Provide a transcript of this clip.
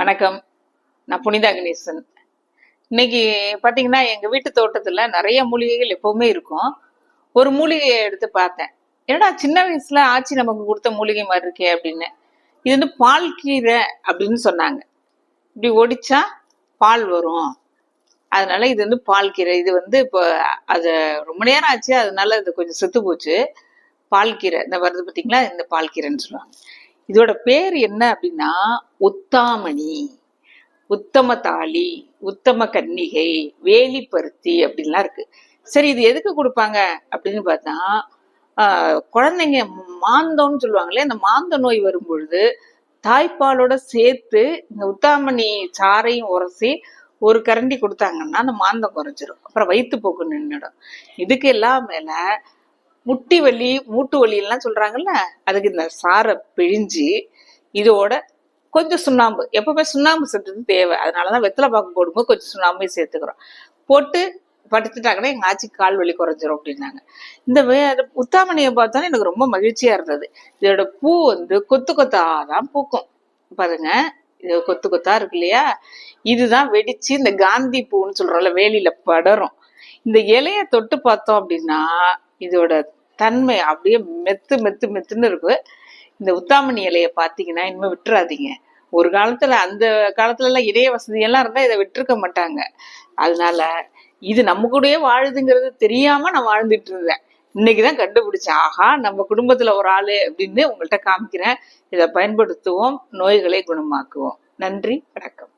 வணக்கம். நான் புனிதா கணேசன் இன்னைக்கு பார்த்தீங்கன்னா எங்கள் வீட்டு தோட்டத்தில் நிறைய மூலிகைகள் எப்போவுமே இருக்கும். ஒரு மூலிகையை எடுத்து பார்த்தேன். என்னடா சின்ன வயசில் ஆச்சி நமக்கு கொடுத்த மூலிகை மாதிரி இருக்கே அப்படின்னு. இது வந்து பால் கீரை அப்படின்னு சொன்னாங்க. இப்படி ஒடிச்சா பால் வரும். அதனால இது வந்து பால் கீரை. இது வந்து இப்போ அது ரொம்ப நேரம் ஆச்சு. அதனால இது கொஞ்சம் செத்து போச்சு பால் கீரை. இந்த வருது பார்த்தீங்களா இந்த பால் கீரைன்னு சொல்லுவாங்க. இதோட பேர் என்ன அப்படின்னா உத்தாமணி உத்தம தாலி உத்தம கன்னிகை வேலிப்பருத்தி அப்படின்லாம் இருக்கு. சரி இது எதுக்கு கொடுப்பாங்க அப்படின்னு பார்த்தா ஆஹ், குழந்தைங்க மாந்தம்னு சொல்லுவாங்களே அந்த மாந்த நோய் வரும்பொழுது தாய்ப்பாலோட சேர்த்து இந்த உத்தாமணி சாரையும் உரசி ஒரு கரண்டி கொடுத்தாங்கன்னா அந்த மாந்தம் குறைஞ்சிரும். அப்புறம் வயிற்றுப்போக்கு நின்றுடும் இதுக்கு எல்லாம் மேல முட்டி வலி மூட்டு வலி எல்லாம் சொல்றாங்கல்ல அதுக்கு இந்த சாரை பிழிஞ்சு இதோட கொஞ்சம் சுண்ணாம்பு. எப்பவுமே சுண்ணாம்பு சேர்த்தது தேவை. அதனாலதான் வெத்தலை பாக்கு போடும்போது கொஞ்சம் சுண்ணாம்பையும் சேர்த்துக்கிறோம். போட்டு படுத்துட்டாங்கன்னா எங்க ஆச்சி கால் வலி குறைஞ்சிரும் அப்படின்னாங்க. இந்த வே உத்தாமணியை பார்த்தோன்னே எனக்கு ரொம்ப மகிழ்ச்சியா இருந்தது. இதோட பூ வந்து கொத்து கொத்தாக தான் பூக்கும். பாருங்க இது கொத்து கொத்தா இருக்கு இல்லையா? இதுதான் வெடிச்சு இந்த காந்தி பூன்னு சொல்றோம்ல வேலியில படரும். இந்த இலைய தொட்டு பார்த்தோம் அப்படின்னா இதோட தன்மை அப்படியே மெத்து மெத்து மெத்துன்னு இருக்கு. இந்த உத்தாமணி இலையை பார்த்தீங்கன்னா இனிமே விட்டுறாதீங்க. ஒரு காலத்துல அந்த காலத்துல எல்லாம் இணைய வசதி எல்லாம் இருந்தா இதை விட்டுருக்க மாட்டாங்க. அதனால இது நம்ம கூடயே வாழுதுங்கிறது தெரியாம நான் வாழ்ந்துட்டு இருந்தேன். இன்னைக்குதான் கண்டுபிடிச்சேன். ஆஹா நம்ம குடும்பத்துல ஒரு ஆளு அப்படின்னு உங்கள்கிட்ட காமிக்கிறேன். இதை பயன்படுத்துவோம் நோய்களை குணமாக்குவோம். நன்றி வணக்கம்.